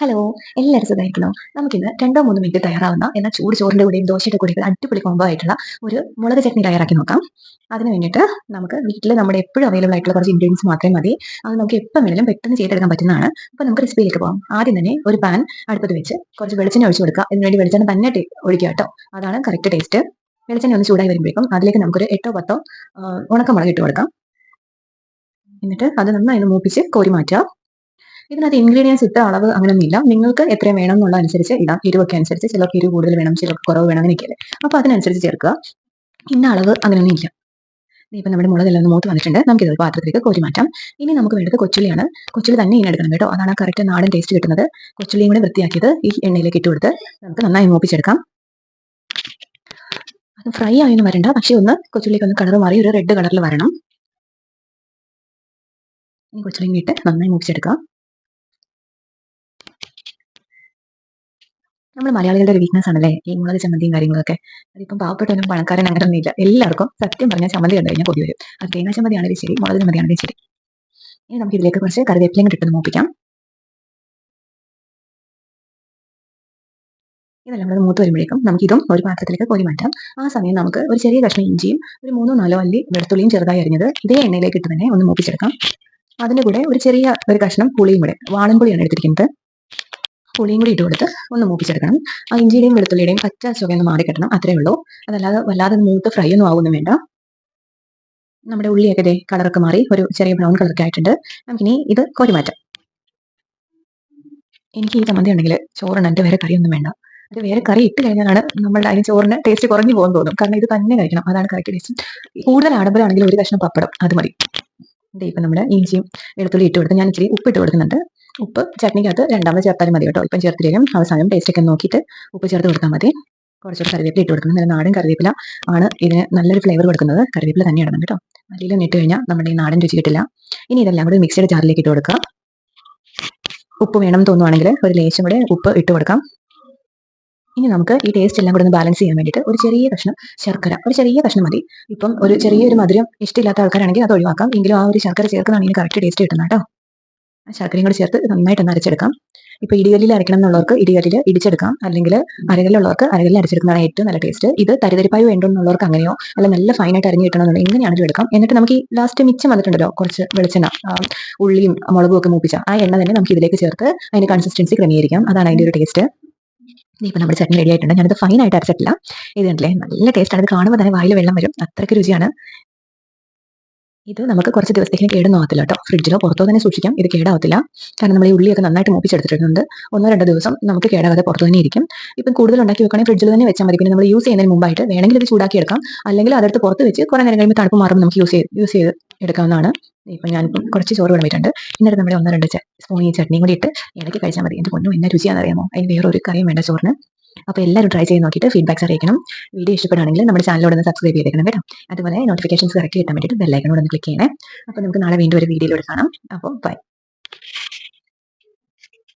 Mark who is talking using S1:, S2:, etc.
S1: Hello എല്ലാവരും സുഖമായിരിക്കണോ നമുക്കിന്ന് രണ്ടോ മൂന്നോ മിനിറ്റ് തയ്യാറാവുന്ന എന്നാൽ ചൂട് ചോറിന്റെ കൂടെയും ദോശയുടെ കൂടെയും അടിപൊളി കോമ്പോ ആയിട്ടുള്ള ഒരു മുളക് ചട്നി തയ്യാറാക്കി നോക്കാം. അതിന് വേണ്ടിയിട്ട് നമുക്ക് വീട്ടിൽ നമ്മുടെ എപ്പോഴും അവൈലബിൾ ആയിട്ടുള്ള കുറച്ച് ഇൻഗ്രീഡിയൻസ് മാത്രമേ മതി. അത് നമുക്ക് എപ്പോൾ വേണമെങ്കിലും പെട്ടെന്ന് ചെയ്തെടുക്കാൻ പറ്റുന്നതാണ്. അപ്പോൾ നമുക്ക് റെസിപ്പിയിലേക്ക് പോകാം ആദ്യം തന്നെ ഒരു പാൻ അടുപ്പത്ത് വെച്ച് കുറച്ച് വെളിച്ചെണ്ണ ഒഴിച്ചു കൊടുക്കുക. ഇതിനുവേണ്ടി വെളിച്ചെണ്ണ തന്നെ ഒഴിക്കുക കേട്ടോ. അതാണ് കറക്റ്റ് ടേസ്റ്റ് വെളിച്ചെണ്ണ ഒന്ന് ചൂടായി വരുമ്പോഴേക്കും അതിലേക്ക് നമുക്കൊരു എട്ടോ പത്തോ ഉണക്കമുളക് ഇട്ട് കൊടുക്കാം. എന്നിട്ട് അത് നന്നായി മൂപ്പിച്ച് കോരി മാറ്റുക. ഇതിനകത്ത് ഇൻഗ്രീഡിയൻസ് ഇട്ട അളവ് അങ്ങനെയൊന്നുമില്ല നിങ്ങൾക്ക് എത്രയും വേണം എന്നുള്ള അനുസരിച്ച് ഇടാം. എരിവൊക്കെ അനുസരിച്ച് ചിലർക്ക് എരിവ് കൂടുതൽ വേണം ചിലർക്ക് കുറവ് വേണം അങ്ങനെയൊക്കെയല്ലേ അപ്പോൾ അതിനനുസരിച്ച് ചേർക്കുക. ഇന്ന അളവ് അങ്ങനെയൊന്നും ഇല്ല. ഇപ്പം നമ്മുടെ മുളകെല്ലാം മൂത്ത് വന്നിട്ടുണ്ട്. നമുക്ക് ഇത് പാത്രത്തിലേക്ക് കോരി മാറ്റാം. ഇനി നമുക്ക് വേണ്ടത് കൊച്ചുള്ളിയാണ്. കൊച്ചുള്ളി തന്നെ ഇങ്ങനെ എടുക്കണം കേട്ടോ. അതാണ് കറക്റ്റ് നാടൻ ടേസ്റ്റ് കിട്ടുന്നത്. കൊച്ചുള്ളിയും കൂടെ വൃത്തിയാക്കിയത് ഈ എണ്ണയിലേക്ക് ഇട്ട് കൊടുത്ത് നമുക്ക് നന്നായി മൂപ്പിച്ചെടുക്കാം. അത് ഫ്രൈ ആയൊന്നും വരണ്ട. പക്ഷേ ഒന്ന് കൊച്ചുള്ളിക്ക് ഒന്ന് കളർ മാറി ഒരു റെഡ് കളറിൽ വരണം. ഇനി കൊച്ചുള്ളിയും ഇട്ട് നന്നായി മൂപ്പിച്ചെടുക്കാം. നമ്മൾ മലയാളികളുടെ ഒരു വീക്ക്നെസ് ആണല്ലേ? ഈ മുളക് ചമ്മന്തിയും കാര്യങ്ങളൊക്കെ. അതിപ്പം പാവപ്പെട്ടവനും പണക്കാരൻ അങ്ങനെയൊന്നും ഇല്ല എല്ലാവർക്കും സത്യം പറഞ്ഞാൽ ചമ്മന്തി കണ്ടു കഴിഞ്ഞാൽ കൊതി വരും അത് തേങ്ങാ ചമ്മന്തിയാണെങ്കിൽ ശരി മുളക് ചമ്മന്തിയാണെങ്കിൽ ശരി. ഇനി നമുക്ക് ഇതിലേക്ക് കുറച്ച് കറിവേപ്പിലയും കൂടി ഇട്ടൊന്ന് മൂപ്പിക്കാം. ഇതെല്ലാം കൂടെ മൂത്ത് വരുമ്പോഴേക്കും നമുക്കിതും ഒരു പാത്രത്തിലേക്ക് കോരി മാറ്റാം. ആ സമയം നമുക്ക് ഒരു ചെറിയ കഷ്ണം ഇഞ്ചിയും ഒരു മൂന്നോ നാലോ അല്ലി വെളുത്തുള്ളിയും ചെറുതായി അരിഞ്ഞത് ഇതേ എണ്ണയിലേക്ക് ഇട്ട് തന്നെ ഒന്ന് മൂപ്പിച്ചെടുക്കാം. അതിന്റെ കൂടെ ഒരു ചെറിയ ഒരു കഷ്ണം പുളിയും കൂടെ വാളൻപുളിയാണ് എടുത്തിരിക്കുന്നത്. പുളിയും കൂടി ഇട്ട് കൊടുത്ത് ഒന്ന് മൂപ്പിച്ചെടുക്കണം. ആ ഇഞ്ചിയുടെയും വെളുത്തുള്ളിയുടെയും പച്ച ചുവയൊന്ന് മാറിക്കിട്ടണം. അത്രേ ഉള്ളൂ. അതല്ലാതെ വല്ലാതെ മൂത്ത് ഫ്രൈ ഒന്നും ആവുന്നു വേണ്ട. നമ്മുടെ ഉള്ളിയൊക്കെ ഇതേ കളറൊക്കെ മാറി ഒരു ചെറിയ ബ്രൗൺ കളറൊക്കെ ആയിട്ടുണ്ട്. നമുക്കിനി ഇത് കോരി മാറ്റാം. എനിക്ക് ഈ ചമ്മന്തി ഉണ്ടെങ്കിൽ ചോറിന് എന്റെ വേറെ കറിയൊന്നും വേണ്ട. അത് വേറെ കറി ഇട്ട് കഴിഞ്ഞാലാണ് നമ്മളുടെ അതിന് ചോറിന് ടേസ്റ്റ് കുറഞ്ഞു പോകുന്നു തോന്നും കാരണം ഇത് തന്നെ കഴിക്കണം. അതാണ് കറക്റ്റ് ടേസ്റ്റ് കൂടുതൽ ആഡംബരമാണെങ്കിൽ ഒരു കഷ്ണം പപ്പടം അത് മതി. ഇപ്പം നമ്മുടെ ഇഞ്ചിയും വെളുത്തുള്ളി ഇട്ട് കൊടുത്ത് ഞാൻ ഇച്ചിരി ഉപ്പ് ഇട്ട് കൊടുക്കുന്നുണ്ട്. ഉപ്പ് ചട്നിക്കകത്ത് രണ്ടാമത് ചേർത്താലും മതി കേട്ടോ. ഇപ്പം ചേർത്തില്ലെങ്കിലും അവസാനം ടേസ്റ്റ് ഒക്കെ നോക്കിയിട്ട് ഉപ്പ് ചേർത്ത് കൊടുത്താൽ മതി. കുറച്ചൊരു കറിവേപ്പില ഇട്ട് കൊടുക്കണം. നല്ല നാടൻ കറിവേപ്പില ആണ് ഇതിന് നല്ലൊരു ഫ്ലേവർ കൊടുക്കുന്നത്. കറിവേപ്പില തന്നെ ഇടണം കേട്ടോ. മല്ലിയിലൊന്നും ഇട്ട് കഴിഞ്ഞാൽ നമ്മുടെ ഈ നാടൻ രുചി കിട്ടില്ല. ഇനി ഇതെല്ലാം കൂടി മിക്സിയുടെ ജാറിലേക്ക് ഇട്ട് കൊടുക്കുക. ഉപ്പ് വേണം തോന്നുവാണെങ്കിൽ ഒരു ലേശം കൂടെ ഉപ്പ് ഇട്ട് കൊടുക്കാം. ഇനി നമുക്ക് ഈ ടേസ്റ്റ് എല്ലാം കൂടെ ഒന്ന് ബാലൻസ് ചെയ്യാൻ വേണ്ടിയിട്ട് ഒരു ചെറിയ കഷ്ണം ശർക്കര ഒരു ചെറിയ കഷ്ണം മതി. ഇപ്പം ഒരു ചെറിയൊരു മധുരം ഇഷ്ടമില്ലാത്ത ആൾക്കാരാണെങ്കിൽ അത് ഒഴിവാക്കാം. എങ്കിലും ആ ഒരു ശർക്കര ചേർക്കുന്നതാണ് ഇതിന് കറക്റ്റ് ടേസ്റ്റ് കിട്ടുന്നത് കേട്ടോ. ആ ശർക്കരയും കൂടി ചേർത്ത് നന്നായിട്ട് ഒന്ന് അരച്ചെടുക്കാം. ഇപ്പൊ ഇടികല്ലിൽ അരയ്ക്കണം എന്നുള്ളവർക്ക് ഇടികല്ലിൽ ഇടിച്ചെടുക്കാം. അല്ലെങ്കിൽ അരകല്ലുള്ളവർക്ക് അരകല്ലിൽ അരച്ചെടുക്കുന്നതാണ് ഏറ്റവും നല്ല ടേസ്റ്റ് ഇത് തരിതരിപ്പായി വേണ്ടെന്നുള്ളവർക്ക് അങ്ങനെയോ അല്ല നല്ല ഫൈനായിട്ട് അരിഞ്ഞ് കിട്ടണമെന്നുണ്ടെങ്കിൽ ഇങ്ങനെയാണെങ്കിലും എടുക്കാം. എന്നിട്ട് നമുക്ക് ഈ ലാസ്റ്റ് മിച്ചം വന്നിട്ടുണ്ടല്ലോ കുറച്ച് വെളിച്ചെണ്ണ ഉള്ളിയും മുളകും ഒക്കെ മൂപ്പിച്ച ആ എണ്ണ തന്നെ നമുക്ക് ഇതിലേക്ക് ചേർത്ത് അതിന്റെ കൺസിസ്റ്റൻസി ക്രമീകരിക്കാം. അതാണ് അതിന്റെ ഒരു ടേസ്റ്റ് ഇപ്പൊ നമ്മുടെ ചട്നി റെഡി ആയിട്ടുണ്ട്. ഞാനത് ഫൈനായിട്ട് അരച്ചിട്ടില്ല. ഇത് കണ്ടില്ലേ? നല്ല ടേസ്റ്റ് ആണ്. ഇത് കാണുമ്പോൾ തന്നെ വായിൽ വെള്ളം വരും. അത്രയ്ക്ക് രുചിയാണ്. ഇത് നമുക്ക് കുറച്ച് ദിവസത്തേക്ക് കേടുന്നാകത്തില്ല കേട്ടോ. ഫ്രിഡ്ജിലോ പുറത്തോ തന്നെ സൂക്ഷിക്കാം. ഇത് കേടാവത്തില്ല. കാരണം നമ്മൾ ഈ ഉള്ളിയൊക്കെ നന്നായിട്ട് മൂപ്പിച്ചെടുത്തിട്ടുണ്ട്. ഒന്നോ രണ്ടോ ദിവസം നമുക്ക് കേടാകാതെ പുറത്തു തന്നെ ഇരിക്കും. ഇപ്പം കൂടുതൽ ഉണ്ടാക്കി വെക്കുകയാണെങ്കിൽ ഫ്രിഡ്ജിൽ തന്നെ വെച്ചാൽ മതി. പിന്നെ നമ്മൾ യൂസ് ചെയ്യുന്നതിന് മുമ്പായിട്ട് വേണമെങ്കിൽ ഇത് ചൂടാക്കി എടുക്കാം അല്ലെങ്കിൽ അതെടുത്ത് പുറത്ത് വെച്ച് കുറേ നേരം കഴിയുമ്പോൾ തണുപ്പ് മാറുമ്പോൾ നമുക്ക് യൂസ് ചെയ്ത് യൂസ് ചെയ്ത് എടുക്കാവുന്നതാണ്. ഇപ്പം ഞാനിപ്പം കുറച്ച് ചോറ് വേണമായിട്ടുണ്ട് ഇന്നലെ നമ്മുടെ ഒന്നോ രണ്ട് സ്പൂൺ ഈ ചട്നിയും കൂടി ഇട്ട് ഇടയ്ക്ക് കഴിച്ചാൽ മതി. എന്ത് പൊന്നും എന്നാ രുചിയാണെന്ന് അറിയാമോ അതിന് വേറൊരു കറിയും വേണ്ട ചോറിന്. അപ്പോൾ എല്ലാവരും ട്രൈ ചെയ്ത് നോക്കിയിട്ട് ഫീഡ്ബാക്സ് അറിയിക്കണം. വീഡിയോ ഇഷ്ടപ്പെടുകയാണെങ്കിൽ നമ്മുടെ ചാനലോട് ഒന്ന് സബ്സ്ക്രൈബ് ചെയ്തേക്കണം കേട്ടോ. അതുപോലെ നോട്ടിഫിക്കേഷൻസ് കറക്റ്റ് കിട്ടാൻ വേണ്ടിയിട്ട് ബെല്ലൈക്കനോട് ഒന്ന് ക്ലിക്ക് ചെയ്യണേ. അപ്പോൾ നമുക്ക് നാളെ വീണ്ടും ഒരു വീഡിയോയിലൂടെ കാണാം. അപ്പോൾ ബൈ